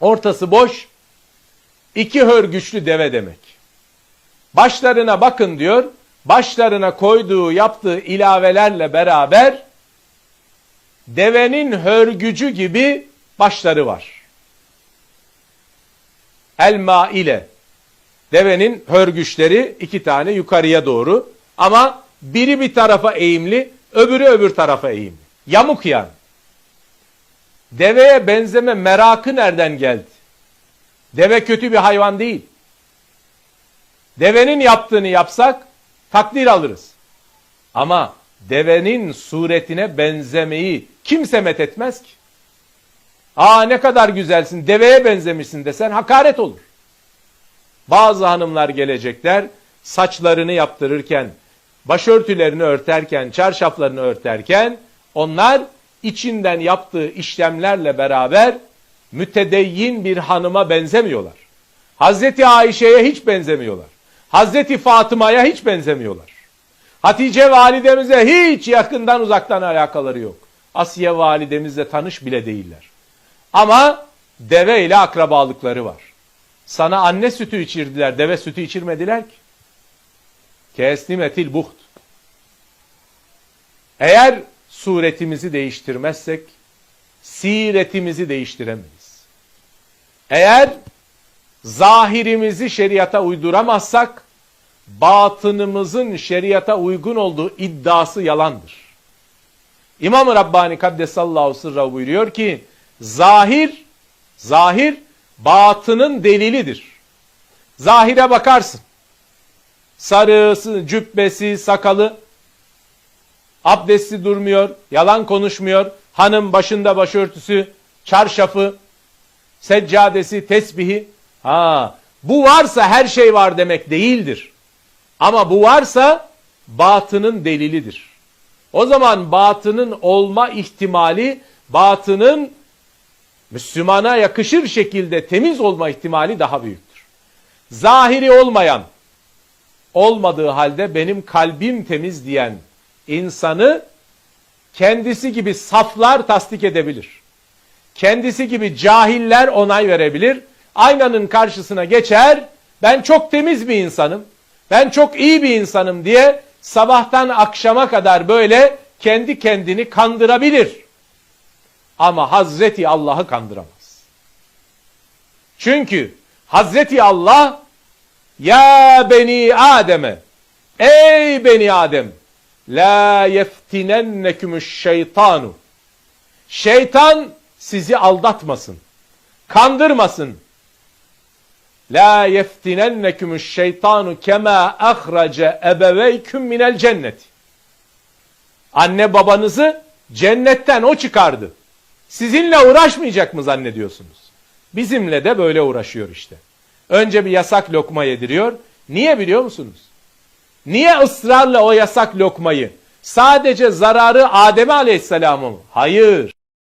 Ortası boş. iki hörgüçlü deve demek. Başlarına bakın diyor. Başlarına koyduğu yaptığı ilavelerle beraber devenin hörgücü gibi başları var. Elma ile devenin hörgüçleri iki tane yukarıya doğru ama biri bir tarafa eğimli öbürü öbür tarafa eğimli. Yamuk yani. Deveye benzeme merakı nereden geldi? Deve kötü bir hayvan değil. Devenin yaptığını yapsak takdir alırız. Ama devenin suretine benzemeyi kimse met etmez ki. Aa ne kadar güzelsin deveye benzemişsin desen hakaret olur. Bazı hanımlar gelecekler saçlarını yaptırırken, başörtülerini örterken, çarşaflarını örterken onlar içinden yaptığı işlemlerle beraber mütedeyyin bir hanıma benzemiyorlar. Hazreti Ayşe'ye hiç benzemiyorlar. Hazreti Fatıma'ya hiç benzemiyorlar. Hatice validemize hiç yakından uzaktan alakaları yok. Asiye validemizle tanış bile değiller. Ama deve ile akrabalıkları var. Sana anne sütü içirdiler, deve sütü içirmediler ki. Kesnimetil buht. Eğer suretimizi değiştirmezsek, siretimizi değiştiremeyiz. Eğer zahirimizi şeriata uyduramazsak, batınımızın şeriata uygun olduğu iddiası yalandır. İmam-ı Rabbani Kaddesallahu sırra buyuruyor ki, zahir, zahir batının delilidir. Zahire bakarsın. Sarısı, cübbesi, sakalı, abdesti durmuyor, yalan konuşmuyor, hanım başında başörtüsü, çarşafı, seccadesi, tesbihi. Ha, bu varsa her şey var demek değildir. Ama bu varsa batının delilidir. O zaman batının olma ihtimali, batının Müslümana yakışır şekilde temiz olma ihtimali daha büyüktür. Zahiri olmayan, olmadığı halde benim kalbim temiz diyen insanı kendisi gibi saflar tasdik edebilir. Kendisi gibi cahiller onay verebilir. Aynanın karşısına geçer, ben çok temiz bir insanım, ben çok iyi bir insanım diye sabahtan akşama kadar böyle kendi kendini kandırabilir. Ama Hazreti Allah'ı kandıramaz. Çünkü Hazreti Allah ya beni Adem'e ey beni Adem la yeftinennekümüş şeytanu şeytan sizi aldatmasın kandırmasın la yeftinennekümüş şeytanu kema ahrace ebeveyküm minel cennet anne babanızı cennetten o çıkardı Sizinle uğraşmayacak mı zannediyorsunuz? Bizimle de böyle uğraşıyor işte. Önce bir yasak lokma yediriyor. Niye biliyor musunuz? Niye ısrarla o yasak lokmayı? Sadece zararı Adem Aleyhisselam'a? Hayır.